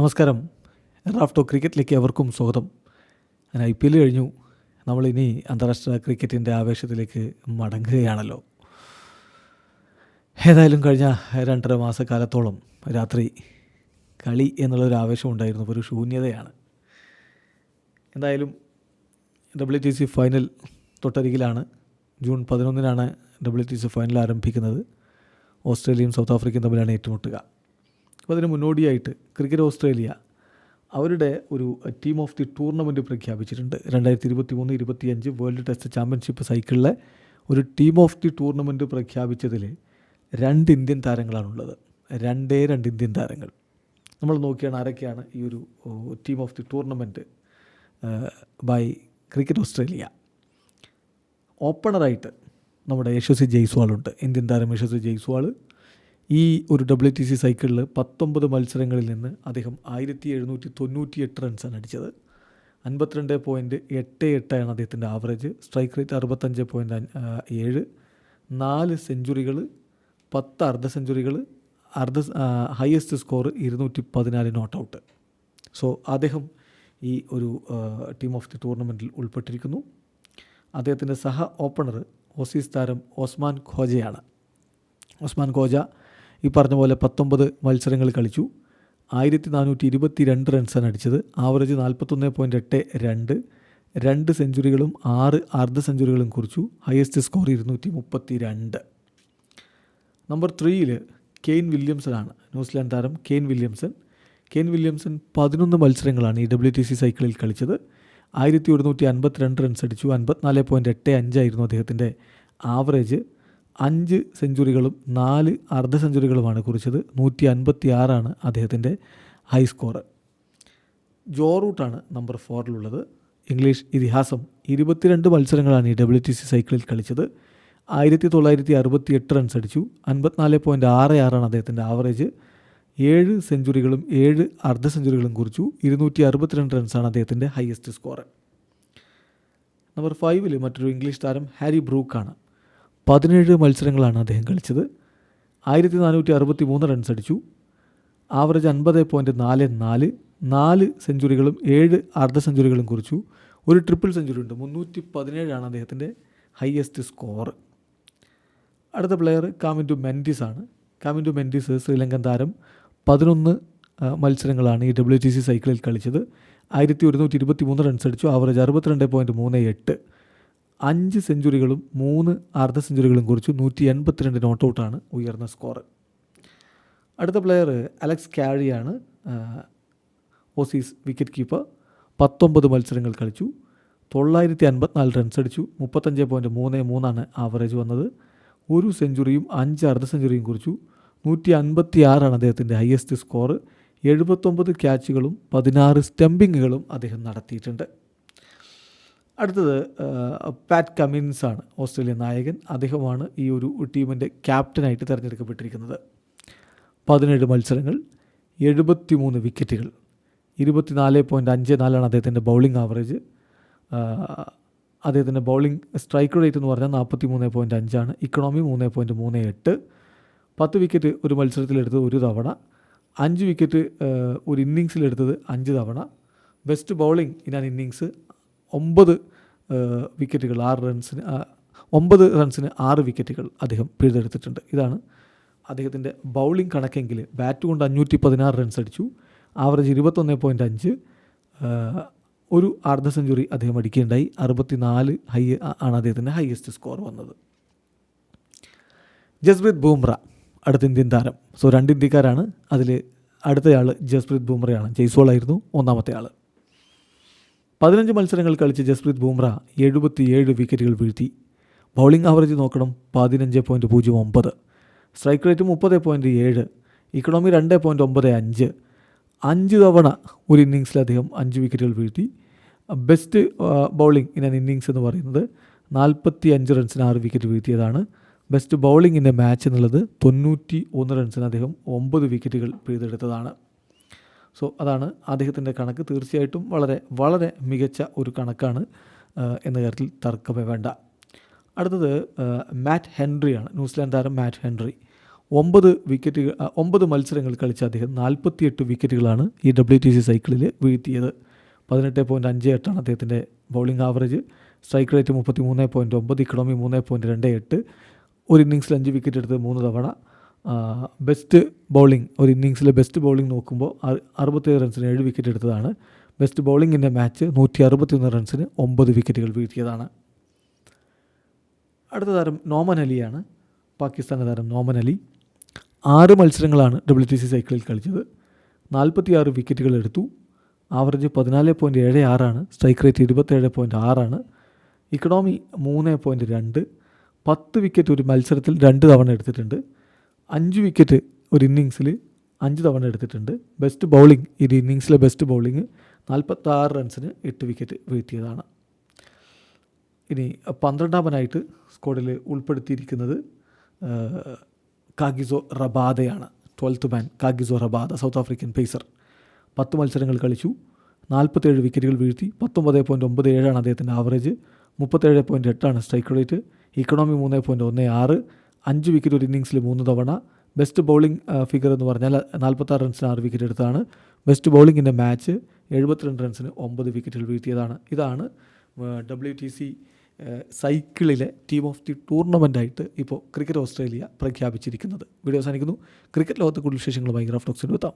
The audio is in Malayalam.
നമസ്കാരം. റാഫ്റ്റോ ക്രിക്കറ്റിലേക്ക് എവർക്കും സ്വാഗതം. അങ്ങനെ ഐ പി എൽ കഴിഞ്ഞു. നമ്മളിനി അന്താരാഷ്ട്ര ക്രിക്കറ്റിന്റെ ആവേശത്തിലേക്ക് മടങ്ങുകയാണല്ലോ. ഏതായാലും കഴിഞ്ഞ രണ്ടര മാസക്കാലത്തോളം രാത്രി കളി എന്നുള്ളൊരു ആവേശം ഉണ്ടായിരുന്നു. ഒരു ശൂന്യതയാണ്. എന്തായാലും ഡബ്ല്യു ടി സി ഫൈനൽ തൊട്ടരികിലാണ്. ജൂൺ പതിനൊന്നിനാണ് ഡബ്ല്യു ടി സി ഫൈനൽ ആരംഭിക്കുന്നത്. ഓസ്ട്രേലിയയും സൗത്ത് ആഫ്രിക്കയും തമ്മിലാണ് ഏറ്റുമുട്ടുക. അപ്പോൾ അതിന് മുന്നോടിയായിട്ട് ക്രിക്കറ്റ് ഓസ്ട്രേലിയ അവരുടെ ഒരു ടീം ഓഫ് ദി ടൂർണമെന്റ് പ്രഖ്യാപിച്ചിട്ടുണ്ട്. രണ്ടായിരത്തി ഇരുപത്തി മൂന്ന് ഇരുപത്തിയഞ്ച് വേൾഡ് ടെസ്റ്റ് ചാമ്പ്യൻഷിപ്പ് സൈക്കിളിലെ ഒരു ടീം ഓഫ് ദി ടൂർണമെന്റ് പ്രഖ്യാപിച്ചതിൽ രണ്ട് ഇന്ത്യൻ താരങ്ങളാണുള്ളത്. രണ്ടേ രണ്ട് ഇന്ത്യൻ താരങ്ങൾ. നമ്മൾ നോക്കിയാണ് ആരൊക്കെയാണ് ഈ ഒരു team of the tournament by cricket Australia. ഓപ്പണറായിട്ട് നമ്മുടെ യശസ്വി ജയ്സ്വാളുണ്ട്. ഇന്ത്യൻ താരം യശസ്വി ജയ്സ്വാൾ ഈ ഒരു ഡബ്ല്യു ടി സി സൈക്കിളിൽ പത്തൊമ്പത് മത്സരങ്ങളിൽ നിന്ന് അദ്ദേഹം ആയിരത്തി എഴുന്നൂറ്റി തൊണ്ണൂറ്റി എട്ട് റൺസാണ് അടിച്ചത്. അൻപത്തിരണ്ട് പോയിന്റ് എട്ട് എട്ടാണ് അദ്ദേഹത്തിന്റെ ആവറേജ് സ്ട്രൈക്ക് റേറ്റ് അറുപത്തഞ്ച് പോയിന്റ് ഏഴ്. നാല് സെഞ്ചുറികൾ പത്ത് അർദ്ധ സെഞ്ചുറികൾ അർദ്ധ ഹയസ്റ്റ് സ്കോർ ഇരുന്നൂറ്റി പതിനാല് നോട്ട് ഔട്ട് സോ അദ്ദേഹം ഈ ഒരു ടീം ഓഫ് ദി ടൂർണമെന്റിൽ ഉൾപ്പെട്ടിരിക്കുന്നു. അദ്ദേഹത്തിന്റെ സഹ ഓപ്പണർ ഓസീസ് താരം ഓസ്മാൻ ഖോജയാണ്. ഉസ്മാൻ ഖോജ ഈ പറഞ്ഞ പോലെ പത്തൊമ്പത് മത്സരങ്ങൾ കളിച്ചു. ആയിരത്തി നാനൂറ്റി ഇരുപത്തി രണ്ട് റൺസാണ് അടിച്ചത്. ആവറേജ് നാൽപ്പത്തൊന്ന് പോയിന്റ് എട്ട് രണ്ട്. രണ്ട് സെഞ്ചുറികളും ആറ് അർദ്ധ സെഞ്ചുറികളും കുറിച്ചു. ഹയസ്റ്റ് സ്കോർ ഇരുന്നൂറ്റി മുപ്പത്തി രണ്ട് നമ്പർ ത്രീയിൽ കെയ്ൻ വില്യംസനാണ് New Zealand Zealand Kane Williamson. Kane Williamson പതിനൊന്ന് മത്സരങ്ങളാണ് ഈ ഡബ്ല്യു ടി സി സൈക്കിളിൽ കളിച്ചത്. ആയിരത്തി ഒരുന്നൂറ്റി അൻപത്തിരണ്ട് റൺസ് അടിച്ചു അൻപത്തിനാല് പോയിന്റ് എട്ട് അഞ്ചായിരുന്നു അദ്ദേഹത്തിന്റെ ആവറേജ്. അഞ്ച് സെഞ്ചുറികളും നാല് അർദ്ധ സെഞ്ചുറികളുമാണ് കുറിച്ചത്. നൂറ്റി അൻപത്തി ആറാണ് അദ്ദേഹത്തിന്റെ ഹൈ സ്കോർ ജോ റൂട്ടാണ് നമ്പർ ഫോറിലുള്ളത് ഇംഗ്ലീഷ് ഇതിഹാസം ഇരുപത്തിരണ്ട് മത്സരങ്ങളാണ് ഈ ഡബ്ല്യു ടി സി സൈക്കിളിൽ കളിച്ചത്. ആയിരത്തി തൊള്ളായിരത്തി അറുപത്തി എട്ട് റൺസ് അടിച്ചു. അൻപത്തിനാല് പോയിന്റ് ആറ് ആറാണ് അദ്ദേഹത്തിന്റെ ആവറേജ് ഏഴ് സെഞ്ചുറികളും ഏഴ് അർദ്ധ സെഞ്ചുറികളും കുറിച്ചു. ഇരുന്നൂറ്റി അറുപത്തിരണ്ട് റൺസാണ് അദ്ദേഹത്തിന്റെ ഹയസ്റ്റ് സ്കോർ നമ്പർ ഫൈവിൽ മറ്റൊരു ഇംഗ്ലീഷ് താരം ഹാരി ബ്രൂക്കാണ് പതിനേഴ് മത്സരങ്ങളാണ് അദ്ദേഹം കളിച്ചത്. ആയിരത്തി നാനൂറ്റി അറുപത്തി മൂന്ന് റൺസ് അടിച്ചു. ആവറേജ് അൻപത് പോയിന്റ് നാല് നാല് നാല് സെഞ്ചുറികളും ഏഴ് അർദ്ധ സെഞ്ചുറികളും കുറിച്ചു. ഒരു ട്രിപ്പിൾ സെഞ്ചുറി ഉണ്ട്. മുന്നൂറ്റി പതിനേഴാണ് അദ്ദേഹത്തിന്റെ ഹയസ്റ്റ് സ്കോർ അടുത്ത പ്ലെയർ കാമിന്റു മെൻഡിസ് ആണ്. കാമിന്റു മെൻഡിസ് ശ്രീലങ്കൻ താരം. പതിനൊന്ന് മത്സരങ്ങളാണ് ഈ ഡബ്ല്യു ടി സി സൈക്കിളിൽ കളിച്ചത്. ആയിരത്തി ഒരുന്നൂറ്റി ഇരുപത്തി മൂന്ന് റൺസ് അടിച്ചു. ആവറേജ് അറുപത്തിരണ്ട് പോയിന്റ് മൂന്ന് എട്ട്. അഞ്ച് സെഞ്ചുറികളും മൂന്ന് അർദ്ധ സെഞ്ചുറികളും കുറിച്ച് നൂറ്റി എൺപത്തിരണ്ട് നോട്ട് ഔട്ടാണ് ഉയർന്ന സ്കോർ. അടുത്ത പ്ലെയർ അലക്സ് കാഴിയാണ് ഓസീസ് വിക്കറ്റ് കീപ്പർ പത്തൊമ്പത് മത്സരങ്ങൾ കളിച്ചു. തൊള്ളായിരത്തി അൻപത്തിനാല് റൺസ് അടിച്ചു. മുപ്പത്തഞ്ച് പോയിന്റ് മൂന്ന് മൂന്നാണ് ആവറേജ് വന്നത്. ഒരു സെഞ്ചുറിയും അഞ്ച് അർദ്ധ സെഞ്ചുറിയും കുറിച്ചു. നൂറ്റി അൻപത്തി ആറാണ് അദ്ദേഹത്തിന്റെ ഹയസ്റ്റ് സ്കോർ എഴുപത്തൊമ്പത് ക്യാച്ചുകളും പതിനാറ് സ്റ്റംപിങ്ങുകളും അദ്ദേഹം നടത്തിയിട്ടുണ്ട്. അടുത്തത് പാറ്റ് കമിൻസ് ആണ് ഓസ്ട്രേലിയൻ നായകൻ. അദ്ദേഹമാണ് ഈ ഒരു ടീമിന്റെ ക്യാപ്റ്റനായിട്ട് തിരഞ്ഞെടുക്കപ്പെട്ടിരിക്കുന്നത്. പതിനേഴ് മത്സരങ്ങൾ എഴുപത്തി മൂന്ന് വിക്കറ്റുകൾ ഇരുപത്തിനാല് പോയിന്റ് അഞ്ച് നാലാണ് അദ്ദേഹത്തിന്റെ ബൗളിംഗ് ആവറേജ്. അദ്ദേഹത്തിന്റെ ബൗളിംഗ് സ്ട്രൈക്ക് റേറ്റ് എന്ന് പറഞ്ഞാൽ നാൽപ്പത്തി മൂന്ന് പോയിന്റ് അഞ്ചാണ് ഇക്കണോമി മൂന്ന് പോയിന്റ് മൂന്ന് എട്ട്. പത്ത് വിക്കറ്റ് ഒരു മത്സരത്തിലെടുത്തത് ഒരു തവണ. അഞ്ച് വിക്കറ്റ് ഒരു ഇന്നിങ്സിലെടുത്തത് അഞ്ച് തവണ. Best bowling in an innings ഒമ്പത് വിക്കറ്റുകൾ ആറ് റൺസിന് ഒമ്പത് റൺസിന് ആറ് വിക്കറ്റുകൾ അദ്ദേഹം പിഴുതെടുത്തിട്ടുണ്ട്. ഇതാണ് അദ്ദേഹത്തിന്റെ ബൗളിംഗ് കണക്കെങ്കിൽ ബാറ്റ് കൊണ്ട് അഞ്ഞൂറ്റി പതിനാറ് റൺസ് അടിച്ചു. ആവറേജ് ഇരുപത്തൊന്ന് പോയിന്റ് അഞ്ച് ഒരു അർദ്ധ സെഞ്ചുറി അദ്ദേഹം അടിക്കുകയുണ്ടായി. അറുപത്തി നാല് ഹൈ ആണ് അദ്ദേഹത്തിന്റെ ഹയസ്റ്റ് സ്കോർ വന്നത്. ജസ്പ്രീത് ബൂംറ അടുത്ത ഇന്ത്യൻ താരം. സോ രണ്ട് ഇന്ത്യക്കാരാണ്. അതിൽ അടുത്തയാൾ ജസ്പ്രീത് ബൂംറയാണ്. ജയ്സോളായിരുന്നു ഒന്നാമത്തെ ആൾ പതിനഞ്ച് മത്സരങ്ങൾ കളിച്ച് ജസ്പ്രീത് ബുംറ എഴുപത്തിയേഴ് വിക്കറ്റുകൾ വീഴ്ത്തി. ബൗളിംഗ് ആവറേജ് നോക്കണം പതിനഞ്ച് പോയിന്റ് പൂജ്യം ഒമ്പത്. സ്ട്രൈക്ക് റേറ്റ് മുപ്പത് പോയിന്റ് ഏഴ്. ഇക്കണോമി രണ്ട് പോയിന്റ് ഒമ്പത് അഞ്ച്. അഞ്ച് തവണ ഒരു ഇന്നിങ്സിൽ അദ്ദേഹം അഞ്ച് വിക്കറ്റുകൾ വീഴ്ത്തി. Best bowling in an innings എന്ന് പറയുന്നത് നാൽപ്പത്തി അഞ്ച് റൺസിന് ആറ് wicket വീഴ്ത്തിയതാണ്. Best bowling in a match എന്നുള്ളത് തൊണ്ണൂറ്റി ഒന്ന് റൺസിന് അദ്ദേഹം ഒമ്പത് വിക്കറ്റുകൾ പിഴുതെടുത്തതാണ് സോ അതാണ് അദ്ദേഹത്തിന്റെ കണക്ക്. തീർച്ചയായിട്ടും വളരെ വളരെ മികച്ച ഒരു കണക്കാണ് എന്ന കാര്യത്തിൽ തർക്കമേ വേണ്ട. അടുത്തത് മാറ്റ് ഹെൻറിയാണ്. ന്യൂസിലാൻഡ് താരം മാറ്റ് ഹെൻറി. ഒമ്പത് വിക്കറ്റുകൾ ഒമ്പത് മത്സരങ്ങൾ കളിച്ച അദ്ദേഹം നാൽപ്പത്തിയെട്ട് വിക്കറ്റുകളാണ് ഈ ഡബ്ല്യു ടി സി സൈക്കിളിൽ വീഴ്ത്തിയത്. പതിനെട്ട് പോയിന്റ് അഞ്ച് എട്ടാണ് അദ്ദേഹത്തിന്റെ ബൗളിംഗ് ആവറേജ് സ്ട്രൈക്ക് റേറ്റ് മുപ്പത്തി മൂന്ന് പോയിന്റ് ഒമ്പത് ഇക്കണോമി മൂന്ന് പോയിന്റ് രണ്ട് എട്ട്. ഒരു ഇന്നിങ്സിൽ അഞ്ച് വിക്കറ്റ് എടുത്ത് മൂന്ന് തവണ. ബെസ്റ്റ് ബൗളിംഗ് ഒരു ഇന്നിങ്സിലെ ബെസ്റ്റ് ബൗളിംഗ് നോക്കുമ്പോൾ അറുപത്തേഴ് റൺസിന് ഏഴ് വിക്കറ്റ് എടുത്തതാണ്. ബെസ്റ്റ് ബൗളിങ്ങിന്റെ മാച്ച് നൂറ്റി അറുപത്തിയൊന്ന് റൺസിന് ഒമ്പത് വിക്കറ്റുകൾ വീഴ്ത്തിയതാണ്. അടുത്ത താരം നോമൻ അലിയാണ്. പാകിസ്ഥാന്റെ താരം നോമൻ അലി. ആറ് മത്സരങ്ങളാണ് ഡബ്ല്യു ടി സി സൈക്കിളിൽ കളിച്ചത്. നാൽപ്പത്തിയാറ് വിക്കറ്റുകൾ എടുത്തു. ആവറേജ് പതിനാല് പോയിന്റ് ഏഴ് ആറാണ് സ്ട്രൈക്ക് റേറ്റ് ഇരുപത്തേഴ് പോയിന്റ് ആറാണ് ഇക്കണോമി മൂന്ന് പോയിന്റ് രണ്ട്. പത്ത് വിക്കറ്റ് ഒരു മത്സരത്തിൽ രണ്ട് തവണ എടുത്തിട്ടുണ്ട്. അഞ്ച് വിക്കറ്റ് ഒരു ഇന്നിങ്സിൽ അഞ്ച് തവണ എടുത്തിട്ടുണ്ട്. ബെസ്റ്റ് ബൗളിംഗ് ഒരു ഇന്നിങ്സിലെ ബെസ്റ്റ് ബൗളിംഗ് നാൽപ്പത്താറ് റൺസിന് എട്ട് വിക്കറ്റ് വീഴ്ത്തിയതാണ്. ഇനി പന്ത്രണ്ടാമനായിട്ട് സ്ക്വാഡിൽ ഉൾപ്പെടുത്തിയിരിക്കുന്നത് Kagiso റബാദയാണ്. Twelfth man Kagiso Rabada South African pacer പത്ത് മത്സരങ്ങൾ കളിച്ചു. നാൽപ്പത്തേഴ് വിക്കറ്റുകൾ വീഴ്ത്തി. പത്തൊമ്പത് പോയിന്റ് ഒമ്പത് ഏഴാണ് അദ്ദേഹത്തിന്റെ ആവറേജ് മുപ്പത്തേഴ് പോയിന്റ് എട്ടാണ് സ്ട്രൈക്ക് റേറ്റ് ഇക്കണോമി മൂന്ന് പോയിന്റ് ഒന്ന് ആറ്. അഞ്ച് വിക്കറ്റ് ഒരു ഇന്നിങ്സിൽ മൂന്ന് തവണ. ബെസ്റ്റ് ബൗളിംഗ് ഫിഗർ എന്ന് പറഞ്ഞാൽ നാൽപ്പത്താറ് റൺസിന് ആറ് വിക്കറ്റ് എടുത്താണ്. ബെസ്റ്റ് ബൗളിങ്ങിന്റെ മാച്ച് എഴുപത്തിരണ്ട് റൺസിന് ഒമ്പത് വിക്കറ്റുകൾ വീഴ്ത്തിയതാണ്. ഇതാണ് ഡബ്ല്യു ടി സി സൈക്കിളിലെ ടീം ഓഫ് ദി ടൂർണമെന്റായിട്ട് ഇപ്പോൾ ക്രിക്കറ്റ് ഓസ്ട്രേലിയ പ്രഖ്യാപിച്ചിരിക്കുന്നത്. വീഡിയോ അവസാനിക്കുന്നു. ക്രിക്കറ്റ് ലോകത്തെ കൂടുതൽ വിശേഷങ്ങളുമായി ഗ്രാഫ്റ്റോക്സിന് എത്താം.